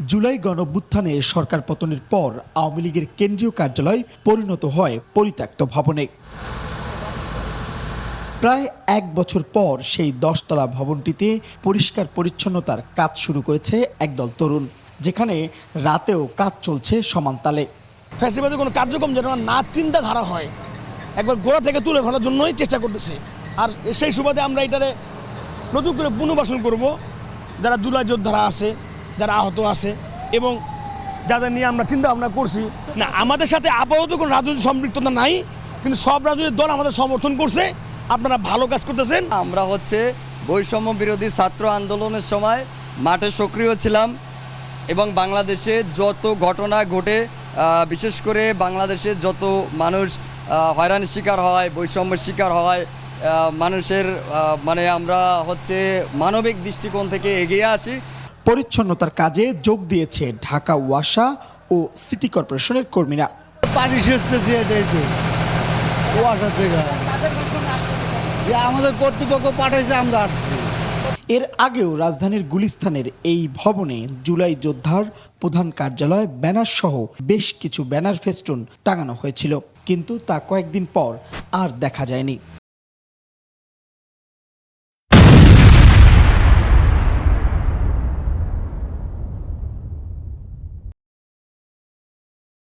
জুলাই গণঅভ্যুত্থানে সরকার পতনের পর আওয়ামী লীগের কেন্দ্রীয় কার্যালয় পরিণত হয় পরিত্যক্ত ভবনে। প্রায় এক বছর পর সেই দশতলা ভবনটিতে পরিষ্কার পরিচ্ছন্নতার কাজ শুরু করেছে একদল তরুণ, যেখানে রাতেও কাজ চলছে সমান তালে। ফ্যাসিবাদের কোনো কার্যক্রম যেন না চিন্তাধারা হয়, একবার গোড়া থেকে তুলে ফেলার জন্যই চেষ্টা করতেছি। আর সেই সুবাদে আমরা এটারে নতুন করে পুনর্বাসন করব, যারা জুলাই যোদ্ধারা আছে যারা আহত আছে এবং যাদের নিয়ে আমরা চিন্তা ভাবনা করছি, না, আমাদের সাথে আপাতত কোনো রাজনৈতিক সম্পৃক্ততা নাই, কিন্তু সব রাজনৈতিক দল আমাদের সমর্থন করছে, আপনারা ভালো কাজ করতেছেন। আমরা হচ্ছে বৈষম্য বিরোধী ছাত্র আন্দোলনের সময় মাঠে সক্রিয় ছিলাম এবং বাংলাদেশে যত ঘটনা ঘটে বিশেষ করে বাংলাদেশে যত মানুষ হয়রানির শিকার হয়, বৈষম্যের শিকার হয় মানুষের মানে আমরা হচ্ছে মানবিক দৃষ্টিকোণ থেকে এগিয়ে আসি। পরিচ্ছন্নতার কাজে যোগ দিয়েছে ঢাকা ওয়াসা ও সিটি কর্পোরেশনের কর্মীরা। পানি সেচতেছি এটাই তো। ওয়াটার থেকে। আমাদের কর্তৃপক্ষ পাঠাইছে আমরা আসছি। এর আগেও রাজধানীর গুলিস্তানের এই ভবনে জুলাই যোদ্ধার প্রধান কার্যালয় ব্যানার সহ বেশ কিছু ব্যানার ফেস্টুন টাঙানো হয়েছিল। কিন্তু তা কয়েকদিন পর আর দেখা যায়নি।